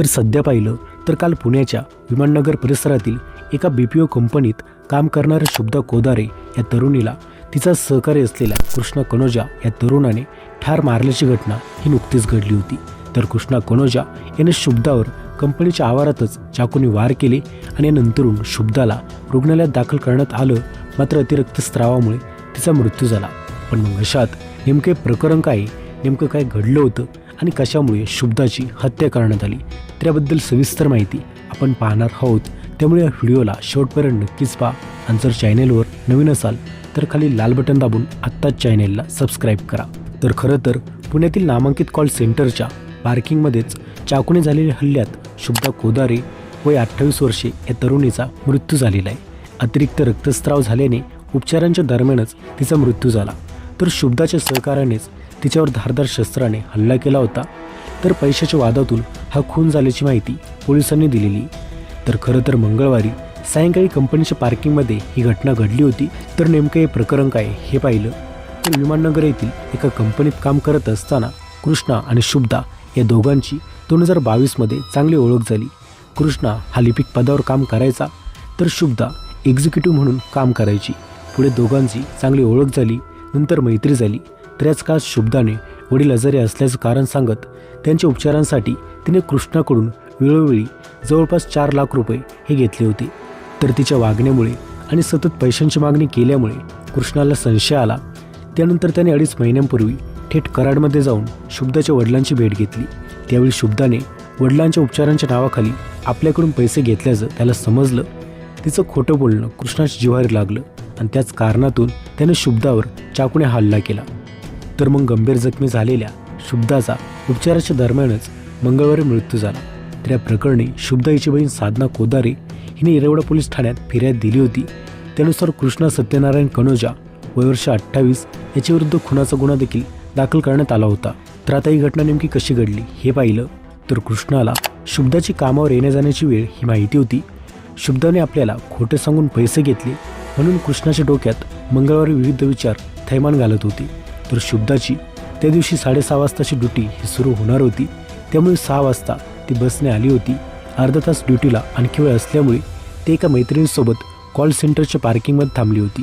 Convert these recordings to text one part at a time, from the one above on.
तर सध्या पाहिलं तर काल पुण्याच्या विमाननगर परिसरातील एका बी पी ओ कंपनीत काम करणाऱ्या शुभदा कोदारे या तरुणीला तिचा सहकारी असलेल्या कृष्णा कनोजा या तरुणाने ठार मारल्याची घटना ही नुकतीच घडली होती. तर कृष्णा कनोजा याने शुभदावर कंपनीच्या आवारातच चाकूने वार केले आणि नंतरून शुभदाला रुग्णालयात दाखल करण्यात आलं. मात्र अतिरिक्त स्त्रावामुळे तिचा मृत्यू झाला. पण मग अशात नेमके प्रकरण काय? नेमकं काय घडलं होतं? आणि कशामुळे शुभदाची हत्या करण्यात आली? त्याबद्दल सविस्तर माहिती आपण पाहणार आहोत. त्यामुळे या व्हिडिओला शेवटपर्यंत नक्कीच पहा. आणि जर चॅनेलवर नवीन असाल तर खाली लाल बटन दाबून आत्ताच चॅनेलला सबस्क्राईब करा. तर खरं तर पुण्यातील नामांकित कॉल सेंटरच्या पार्किंगमध्येच चाकूने झालेल्या हल्ल्यात शुभदा कोदारे वय अठ्ठावीस वर्षे या तरुणीचा मृत्यू झालेला आहे. अतिरिक्त रक्तस्राव झाल्याने उपचारांच्या दरम्यानच तिचा मृत्यू झाला. तर शुभदाच्या सहकारानेच तिच्यावर धारदार शस्त्राने हल्ला केला होता. तर पैशाच्या वादातून हा खून झाल्याची माहिती पोलिसांनी दिलेली. तर खरं तर मंगळवारी सायंकाळी कंपनीच्या पार्किंगमध्ये ही घटना घडली होती तर नेमकं हे प्रकरण काय हे पाहिलं. तर विमाननगर येथील एका कंपनीत काम करत असताना कृष्णा आणि शुभदा या दोघांची दोन हजार बावीसमध्ये चांगली ओळख झाली. कृष्णा हा लिपिक पदावर काम करायचा तर शुभदा एक्झिक्युटिव्ह म्हणून काम करायची. पुढे दोघांची चांगली ओळख झाली नंतर मैत्री झाली. तर याच काळात शुभदाने वडील आजारी असल्याचं कारण सांगत त्यांच्या उपचारांसाठी तिने कृष्णाकडून वेळोवेळी जवळपास चार लाख रुपये हे घेतले होते. तर तिच्या वागण्यामुळे आणि सतत पैशांची मागणी केल्यामुळे कृष्णाला संशय आला. त्यानंतर त्याने अडीच महिन्यांपूर्वी थेट कराडमध्ये जाऊन शुभदाच्या वडिलांची भेट घेतली. त्यावेळी शुभदाने वडिलांच्या उपचारांच्या नावाखाली आपल्याकडून पैसे घेतल्याचं त्याला समजलं. तिचं खोटं बोलणं कृष्णाच्या जिव्हारी लागलं आणि त्याच कारणातून त्याने शुभदावर चाकूने हल्ला केला. तर मग गंभीर जखमी झालेल्या शुभदाचा उपचाराच्या दरम्यानच मंगळवारी मृत्यू झाला. तर या प्रकरणी शुभदा बहीण साधना कोदारे हिने येरवडा पोलीस ठाण्यात फिर्याद दिली होती. त्यानुसार कृष्णा सत्यनारायण कनोजा वयवर्ष अठ्ठावीस याच्याविरुद्ध खुनाचा गुन्हा देखील दाखल करण्यात आला होता. तर आता ही घटना नेमकी कशी घडली हे पाहिलं तर कृष्णाला शुभदाची कामावर येण्या जाण्याची वेळ ही माहिती होती. शुभदाने आपल्याला खोटे सांगून पैसे घेतले म्हणून कृष्णाच्या डोक्यात मंगळवारी विविध विचार थैमान घालत होते. तर शुभदाची त्या दिवशी साडेसहा वाजताची ड्युटी ही सुरू होणार होती. त्यामुळे सहा वाजता ती बसने आली होती. अर्धा तास ड्युटीला आणखी वेळ असल्यामुळे ते एका मैत्रिणीसोबत कॉल सेंटरच्या पार्किंगमध्ये थांबली होती.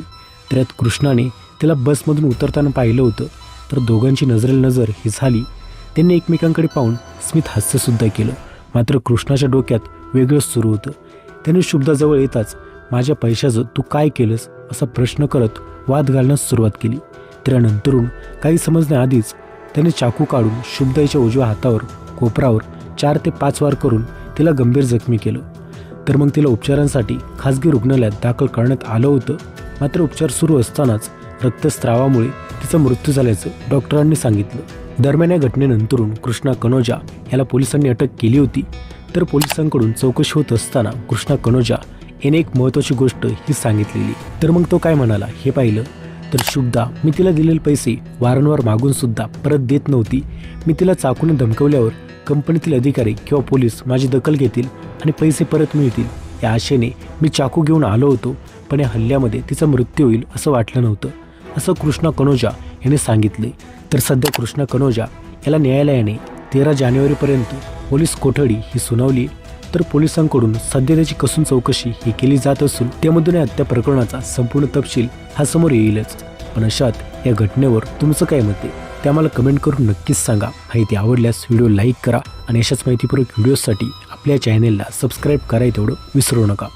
तर यात कृष्णाने तिला बसमधून उतरताना पाहिलं होतं. तर दोघांची नजरेल नजर ही झाली. त्यांनी एकमेकांकडे पाहून स्मित हास्यसुद्धा केलं. मात्र कृष्णाच्या डोक्यात वेगळंच सुरू होतं. त्याने शुभदाजवळ येताच माझ्या पैशाचं तू काय केलंस? असा प्रश्न करत वाद घालण्यास सुरुवात केली. त्यानंतरून काही समजण्याआधीच त्याने चाकू काढून शुभदाईच्या उजव्या हातावर कोपरावर चार ते पाच वार करून तिला गंभीर जखमी केलं. तर मग तिला उपचारांसाठी खासगी रुग्णालयात दाखल करण्यात आलं होतं. मात्र उपचार सुरू असतानाच रक्तस्रावामुळे तिचा मृत्यू झाल्याचं डॉक्टरांनी सांगितलं. दरम्यान या घटनेनंतरून कृष्णा कनोजा याला पोलिसांनी अटक केली होती. तर पोलिसांकडून चौकशी होत असताना कृष्णा कनोजा याने एक महत्त्वाची गोष्ट ही सांगितलेली. तर मग तो काय म्हणाला हे पाहिलं. तर शुभदा मी तिला दिलेले पैसे वारंवार मागून सुद्धा परत देत नव्हती. मी तिला चाकूने धमकवल्यावर कंपनीतील अधिकारी किंवा पोलीस माझी दखल घेतील आणि पैसे परत मिळतील. या आशेने मी चाकू घेऊन आलो होतो पण या हल्ल्यामध्ये तिचा मृत्यू होईल असं वाटलं नव्हतं. असं कृष्णा कनोजा याने सांगितले. तर सध्या कृष्णा कनोजा याला न्यायालयाने तेरा जानेवारीपर्यंत पोलीस कोठडी ही सुनावली तर पोलिसांकडून सध्या त्याची कसून चौकशी ही केली जात असून त्यामधून या हत्या प्रकरणाचा संपूर्ण तपशील हा समोर येईलच. पण अशात या घटनेवर तुमचं काय मत आहे? ते आम्हाला कमेंट करून नक्कीच सांगा. माहिती आवडल्यास व्हिडिओ लाईक करा आणि अशाच माहितीपूर्वक व्हिडिओसाठी आपल्या चॅनेलला सबस्क्राईब करायला तेवढं विसरू नका.